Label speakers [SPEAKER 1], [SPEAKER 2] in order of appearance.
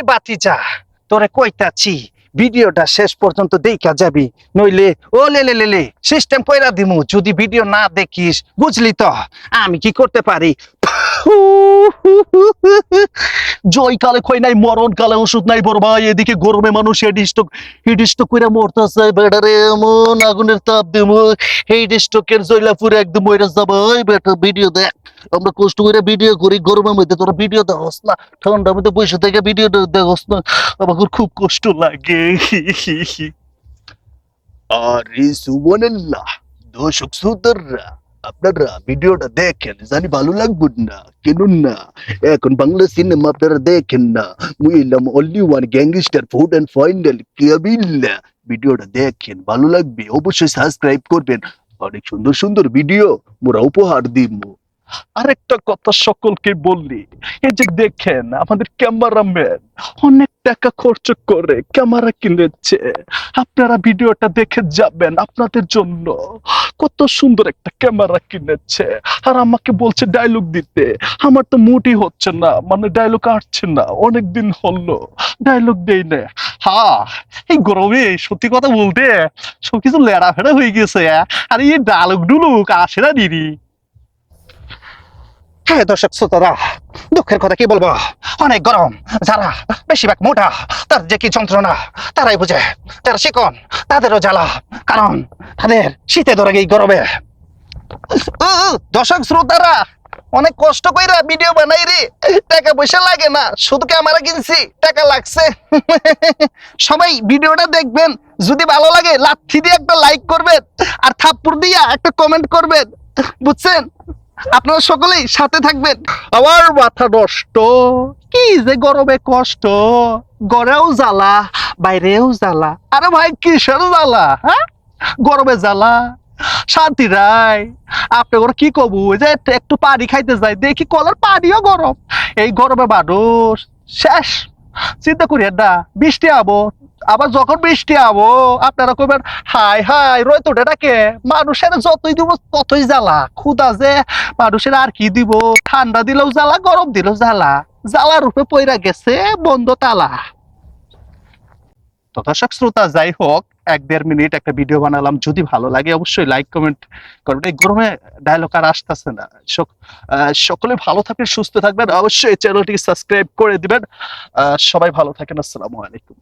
[SPEAKER 1] এই বাতিজা? তোরে কইতাছি, ভিডিওটা শেষ পর্যন্ত দেখা যাবি, নইলে ও লে লে লে সিস্টেম কইরা দিমু, যদি ভিডিও না দেখিস, বুঝলি তো? আমি কি করতে পারি? জয় কালে কই নাই মরণ কালে ওষুধ নাই বড় ভাই, এদিকে গরমে মানুষ করে মরতেছে বেটারে এমন আগুনের তাপ জয়লাপুরে একদম যাবে, ওই বেটা ভিডিও দেখ, আমরা কষ্ট করে ভিডিও করি, গরমের মধ্যে তোরা ভিডিও দেখস না, ঠান্ডার মধ্যে বসে থেকে ভিডিও দেখস না আমার খুব কষ্ট লাগে। আরে সুবহানাল্লাহ, দর্শক শ্রোতারা। আপনারা ভিডিওটা দেখেন, জানি ভালো লাগবে না কেন না এখন বাংলা সিনেমা আপনারা দেখেন না। মুই এলাম only one gangster food and final কেবিল্লা ভিডিওটা দেখেন, ভালো লাগবে, অবশ্যই সাবস্ক্রাইব করবেন। অনেক সুন্দর সুন্দর ভিডিও মোরা উপহার দিব আরেকটা কথা সকলকে বললি এই যে দেখেন আমাদের ক্যামেরাম্যান অনেক টাকা খরচ করে ক্যামেরা কিনেছে। আপনারা ভিডিওটা দেখে যাবেন আপনাদের জন্য। কত সুন্দর একটা ক্যামেরা কিনেছে। আর আমাকে বলছে ডায়লগ দিতে। আমার তো মুডই হচ্ছে না মানে ডায়লগ আসছে না অনেক দিন হলো। ডায়লগ দেই না। হা, এই গরমে সত্যি কথা বলতে সবকিছু লেড়া ফেড়া হয়ে গেছে আর এই ডায়লগ ডুলুক আসে না দিদি। হ্যাঁ দর্শক শ্রোতারা, দুঃখের কথা কি বলব? অনেক গরম, যারা বেশিরভাগ মোটা, তার যে কি যন্ত্রণা, তারাই বুঝে। যারা শিকন, তাদেরও জ্বালা, কারণ তাদের শীতে ধরে এই গরমে। দর্শক শ্রোতারা, অনেক কষ্ট কইরা ভিডিও বানাই রে। টাকা পয়সা লাগে না, শুধু কে ক্যামেরা কিনছি, টাকা লাগছে। সবাই ভিডিওটা দেখবেন, যদি ভালো লাগে, লাথি দিয়ে একটা লাইক করবেন, আর থাপ্পড় দিয়া একটা কমেন্ট করবেন। বুঝছেন? আপনারা সকলেই সাথে থাকবেন। আমার মাথা নষ্ট, কি যে গরমে কষ্ট। গড়েও জ্বালা, বাইরেও জ্বালা। আরে ভাই, কিসের জ্বালা হ্যাঁ? গরমে জ্বালা, শান্তি রায় আপনার কি কব যে একটু পানি খাইতে যাই, দেখি কলার পানিও গরম। এই গরমে মানুষ, শেষ। চিন্তা করি না, বৃষ্টি আবো, আবার যখন বৃষ্টি আবো, আপনারা কইবেন, হাই হাই রয় তো ডাকে মানুষের যতই দিব ততই জ্বালা ক্ষুদা যে, মানুষের আর কি দিব? ঠান্ডা দিলেও জ্বালা, গরম দিলেও জ্বালা জ্বালা রূপে পইরা গেছে বন্ধ তালা। তো শ্রোতা, যাই হোক এক দেড় মিনিট একটা ভিডিও বানালাম, যদি ভালো লাগে অবশ্যই লাইক কমেন্ট করবেন। এই গরমে ডায়লগ আর আসতেছে না। সকলে ভালো থাকবেন সুস্থ থাকবেন। অবশ্যই চ্যানেলটি সাবস্ক্রাইব করে দিবেন। সবাই ভালো থাকেন, আসসালামু আলাইকুম।